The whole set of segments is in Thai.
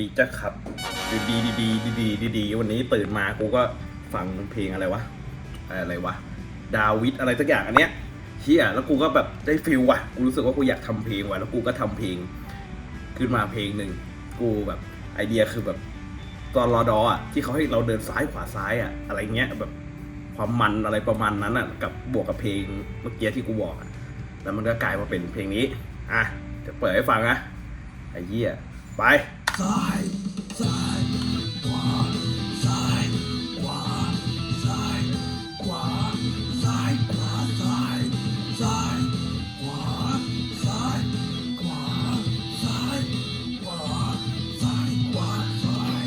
ดีจ้าครับดีดีดีดีดีดีดีวันนี้ตื่นมากูก็ฟังเพลงอะไรวะอะไรวะดาวิดอะไรสักอย่างอันเนี้ยเฮียแล้วกูก็แบบได้ฟิลว่ะกูรู้สึกว่ากูอยากทำเพลงว่ะแล้วกูก็ทำเพลงขึ้นมาเพลงหนึ่งกูแบบไอเดียคือแบบตอนรอดออะที่เขาให้เราเดินซ้ายขวาซ้ายอะอะไรเงี้ยแบบความมันอะไรประมาณนั้นอะกับบวกกับเพลงเมื่อกี้ที่กูบอกแล้วมันก็กลายมาเป็นเพลงนี้อะจะเปิดให้ฟังนะไอ้เหี้ยไป ซ้ายซ้ายขวาซ้ายขวาซ้ายขวาซ้ายขวาซ้ายซ้ายขวาซ้ายขวาซ้ายขวาซ้ายขวาซ้าย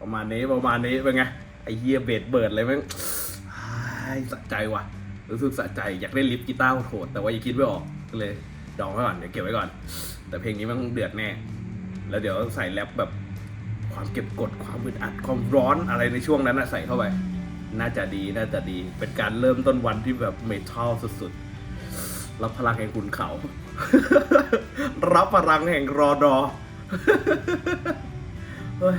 ประมาณนี้ประมาณนี้เป็นไงไอเหี้ยเบสเบิดเลยม่งอ้ายสะใจว่ะรู้สึกสะใจอยากเล่นลิฟกีตาร์โหดแต่ว่ายังคิดไม่ออกก็เลยดองไว้ก่อนเดี๋ยวเก็บไว้ก่อน แต่เพลงนี้มันเดือดแน่ แล้วเดี๋ยวใส่แรปแบบความเก็บกดความอึดอัดความร้อนอะไรในช่วงนั้นนะใส่เข้าไป น่าจะดีน่าจะดี เป็นการเริ่มต้นวันที่แบบเมทัลสุดๆ รับพลังแห่งขุนเขา รับพลังแห่งรอดอเฮ้ย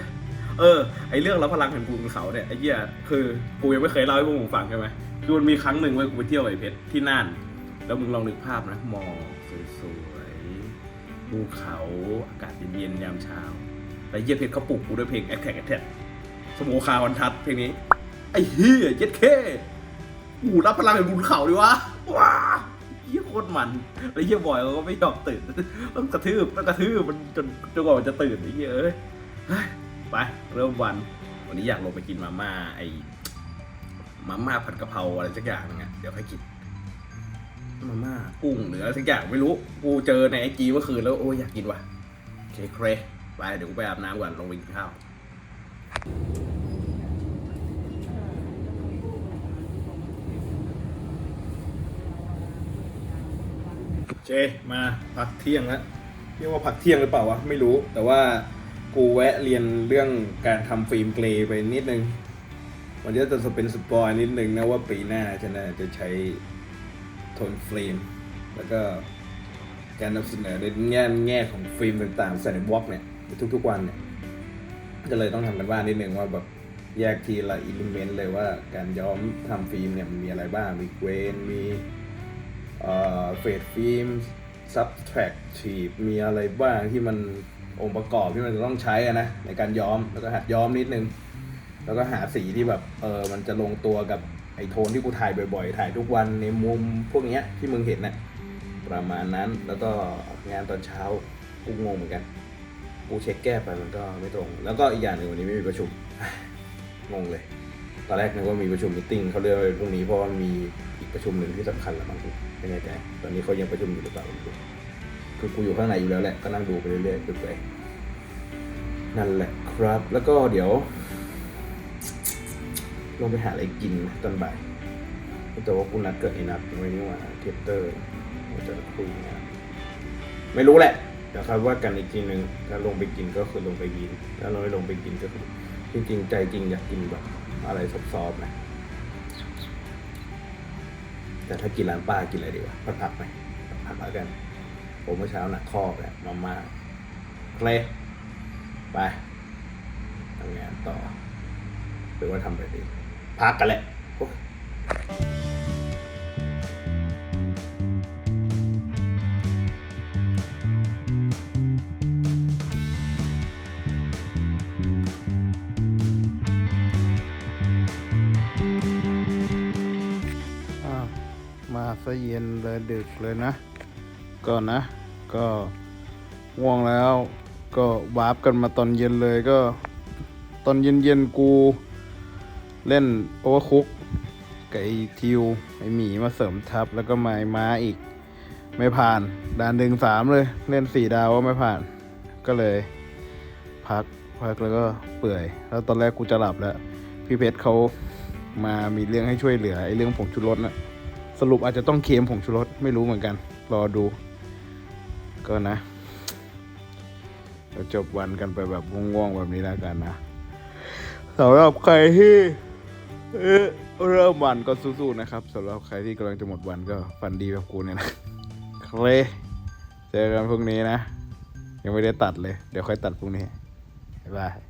เออ ไอเรื่องรับพลังแห่งภูเขาเนี่ยไอ้เหี้ยคือกูยังไม่เคยเล่าให้พวกมึงฟังใช่ไหมคือมันมีครั้งหนึ่งเว้ยกูไปเที่ยวไอ้เพชรที่น่าน แล้วมึงลองนึกภาพนะมอสวย ภูเขาอากาศเย็นๆยามเช้าแล้วเหี้ยเพชรเขาปลุกกูด้วยเพลงแอคแท็กแอคแท็กสโมคาวันทัศน์เพลงนี้ไอ้เหี้ยเย็ดเคกูรับพลังแห่งภูเขาดิวะว้าเหี้ยโคตรมันแล้วเหี้ยบอยเขาก็ไม่ยอมตื่นต้องกระทืบต้องกระทืบมันจนจนกว่ามันจะตื่นไอ้เยอ้ยไปเริ่มวัน วันนี้อยากลงไปกินมาม่าไอมาม่าผัดกะเพราอะไรสักอย่างนึงอะเดี๋ยวค่อยกิน มาม่ากุ้งหรืออะไรสักอย่างไม่รู้ กูเจอในไอจีเมื่อคืนแล้วโอ้ยอยากกินว่ะเคเครไปเดี๋ยวกูไปอาบน้ำก่อนลงไปกินข้าวเจมาพักเที่ยงแล้วเรียกว่าพักเที่ยงหรือเปล่าวะไม่รู้ แต่ว่ากูแวะเรียนเรื่องการทำฟิล์มเกรย์ไปนิดนึงวันนี้จะเป็นสปอยนิดนึงนะว่าปีหน้าฉันน่ะจะใช้ ทนฟิล์มแล้วก็การนำเสนอในแง่แง่ของฟิล์มต่างๆใส่ในบล็อกเนี่ยทุกๆวันเนี่ยก็เลยต้องทำกันบ้านนิดนึงว่าแบบแยกทีละอิเลเมนต์เลยว่าการย้อมทำฟิล์มเนี่ยมันมีอะไรบ้าง มีเกรนมีเฟดฟิล์มซับแทร็กทีบมีอะไรบ้างที่มันองค์ประกอบที่มันจะต้องใช้อะนะในการย้อมแล้วก็หัดย้อมนิดนึง แล้วก็หาสีที่แบบเออมันจะลงตัวกับ ไอโทนที่กูถ่ายบ่อยๆ ถ่ายทุกวันในมุมพวกเนี้ยที่มึงเห็นนะ่ะประมาณนั้นแล้วก็งานตอนเช้ากูงงเหมือนกัน กูเช็คแก้ไปมันก็ไม่ตรง แล้วก็อีกอย่างหนึ่งวันนี้ไม่มีประชุมงงเลยตอนแรกนึกว่ามีประชุมมิ팅เขาเรียกว่าพรุ่งนี้เพราะมีอีกประชุมหนึ่งที่สำคัญละบางทีไม่แน่ใจตอนนี้เขายังประชุมอยู่หรือเปล่าคือกูอยู่ข้างในอยู่แล้วแหละก็นั่งดูไปเรื่อยๆไปๆนั่นแหละครับ แล้วก็เดี๋ยว ลงไปหาอะไรกินตอนบ่ายแต่ว่ากูนัดเกิดไอ้นัดไว้นี่ว่าเทปเตอร์เราจะคุยงานไม่รู้แหละเดี๋ยวครับว่ากันอีกทีหนึ่งถ้าลงไปกินก็คือลงไปกินถ้าเราไม่ลงไปกินก็คือจริงใจจริงอยากกินแบบอะไรซอฟๆนะแต่ถ้ากินร้านป้ากินอะไรดีวะผัดผักไหมผัดผักแล้วกัน ผมเมื่อเช้าหนักข้อแบบมาม่าเคลไปทำงานต่อ หรือว่าทำไปดี พักกันแหละมาซะเย็นเลยดึกเลยนะ ก็นะ ก็ง่วงแล้ว ก็วาร์ปกันมาตอนเย็นเลยก็ ตอนเย็นเย็นๆกู เล่นโอเวอร์คุกกับไอทิวไอหมีมาเสริมทับแล้วก็ไม้ม้าอีก ไม่ผ่านด่านหนึ่งสามเลย เล่นสี่ดาวก็ไม่ผ่าน ก็เลย พักพักแล้วก็เปื่อย แล้วตอนแรกกูจะหลับแล้ว พี่เพชรเขามามีเรื่องให้ช่วยเหลือไอเรื่องผงชูรสนะสรุปอาจจะต้องเคลมผงชูรสไม่รู้เหมือนกัน รอดู ก็นะเราจบวันกันไปแบบง่วงๆแบบนี้แล้วกันนะสำหรับใครที่ เออเริ่มวันก็สู้ๆนะครับสำหรับใครที่กำลังจะหมดวันก็ฝันดีแบบกูเนี่ยนะเคลเจอกันพรุ่งนี้นะ ยังไม่ได้ตัดเลย เดี๋ยวค่อยตัดพรุ่งนี้บ๊ายบาย